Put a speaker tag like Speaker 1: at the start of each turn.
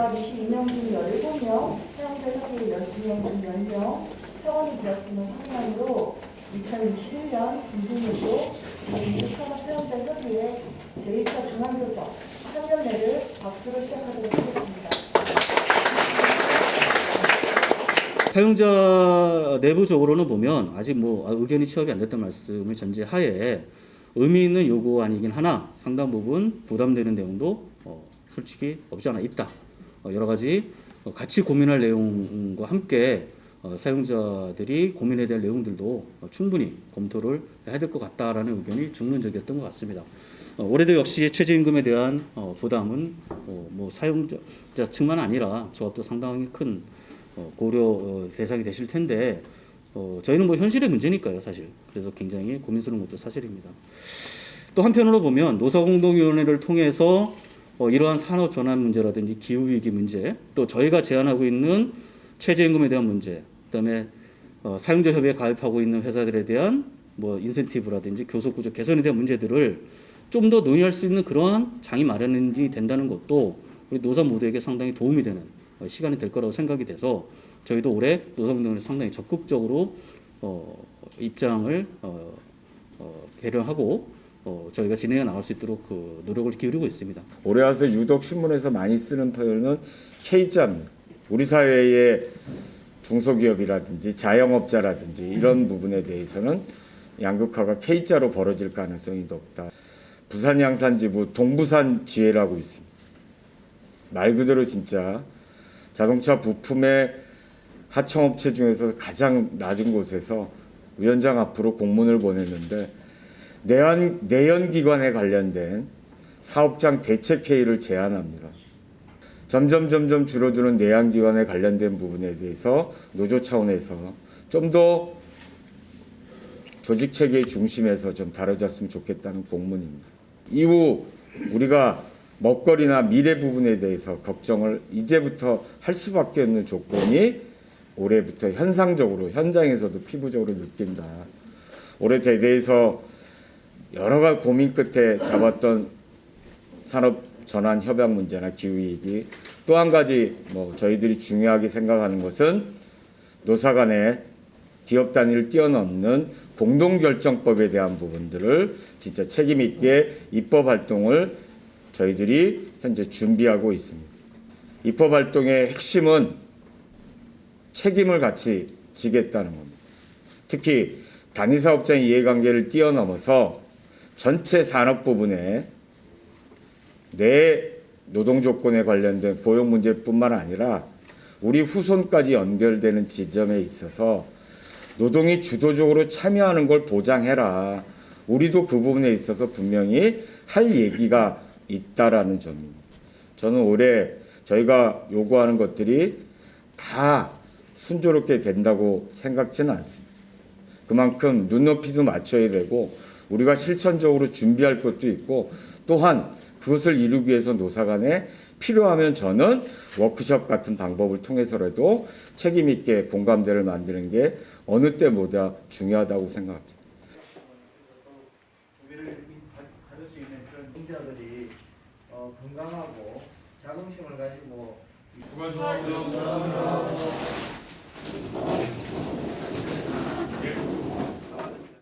Speaker 1: 도와주신 임용진 17명, 사용자 사기 12명 중 10명, 회원이 되었으면 상관으로 2021년 김준일도 제2차 사용자 협의회 제2차 중앙교섭 3년례를 박수로 시작하도록 하겠습니다.
Speaker 2: 사용자 내부적으로는 보면 아직 뭐 의견이 취합이 안 됐던 말씀을 전제하에 의미 있는 요구 아니긴 하나 상당 부분 부담되는 내용도 어 솔직히 없지 않아 있다. 어, 여러 가지 어, 같이 고민할 내용과 함께 어, 사용자들이 고민해야 될 내용들도 어, 충분히 검토를 해야 될 것 같다라는 의견이 중론적이었던 것 같습니다. 어, 올해도 역시 최저임금에 대한 어, 부담은 어, 뭐 사용자 측만 아니라 조합도 상당히 큰 어, 고려 어, 대상이 되실 텐데 어, 저희는 뭐 현실의 문제니까요 사실 그래서 굉장히 고민스러운 것도 사실입니다. 또 한편으로 보면 노사공동위원회를 통해서 어, 이러한 산업 전환 문제라든지 기후 위기 문제 또 저희가 제안하고 있는 최저임금에 대한 문제 그다음에 어, 사용자 협의에 가입하고 있는 회사들에 대한 뭐 인센티브라든지 교섭 구조 개선에 대한 문제들을 좀 더 논의할 수 있는 그러한 장이 마련이 된다는 것도 우리 노사 모두에게 상당히 도움이 되는 어, 시간이 될 거라고 생각이 돼서 저희도 올해 노사운동을 상당히 적극적으로 어, 입장을 어, 어, 배려하고 어, 저희가 진행해 나갈 수 있도록 그 노력을 기울이고 있습니다.
Speaker 3: 올해 와서 유독 신문에서 많이 쓰는 표현은 K자입니다. 우리 사회의 중소기업이라든지 자영업자라든지 이런 부분에 대해서는 양극화가 K자로 벌어질 가능성이 높다. 부산 양산지부 동부산 지회라고 있습니다. 말 그대로 진짜 자동차 부품의 하청업체 중에서 가장 낮은 곳에서 위원장 앞으로 공문을 보냈는데 내연 내연기관에 관련된 사업장 대책 회의를 제안합니다. 점점 점점 줄어드는 내연기관에 관련된 부분에 대해서 노조 차원에서 좀 더 조직 체계의 중심에서 좀 다뤄졌으면 좋겠다는 공문입니다. 이후 우리가 먹거리나 미래 부분에 대해서 걱정을 이제부터 할 수밖에 없는 조건이 올해부터 현상적으로 현장에서도 피부적으로 느낀다. 올해 대대에서 여러 가지 고민 끝에 잡았던 산업 전환 협약 문제나 기후 위기 또 한 가지 뭐 저희들이 중요하게 생각하는 것은 노사 간의 기업 단위를 뛰어넘는 공동결정법에 대한 부분들을 진짜 책임 있게 입법 활동을 저희들이 현재 준비하고 있습니다. 입법 활동의 핵심은 책임을 같이 지겠다는 겁니다. 특히 단위 사업장 이해관계를 뛰어넘어서 전체 산업 부분에 내 노동 조건에 관련된 고용 문제뿐만 아니라 우리 후손까지 연결되는 지점에 있어서 노동이 주도적으로 참여하는 걸 보장해라. 우리도 그 부분에 있어서 분명히 할 얘기가 있다라는 점입니다. 저는 올해 저희가 요구하는 것들이 다 순조롭게 된다고 생각지는 않습니다. 그만큼 눈높이도 맞춰야 되고 우리가 실천적으로 준비할 것도 있고 또한 그것을 이루기 위해서 노사 간에 필요하면 저는 워크숍 같은 방법을 통해서라도 책임 있게 공감대를 만드는 게 어느 때보다 중요하다고 생각합니다.
Speaker 4: 어, 건강하고 자긍심을 가지고 이-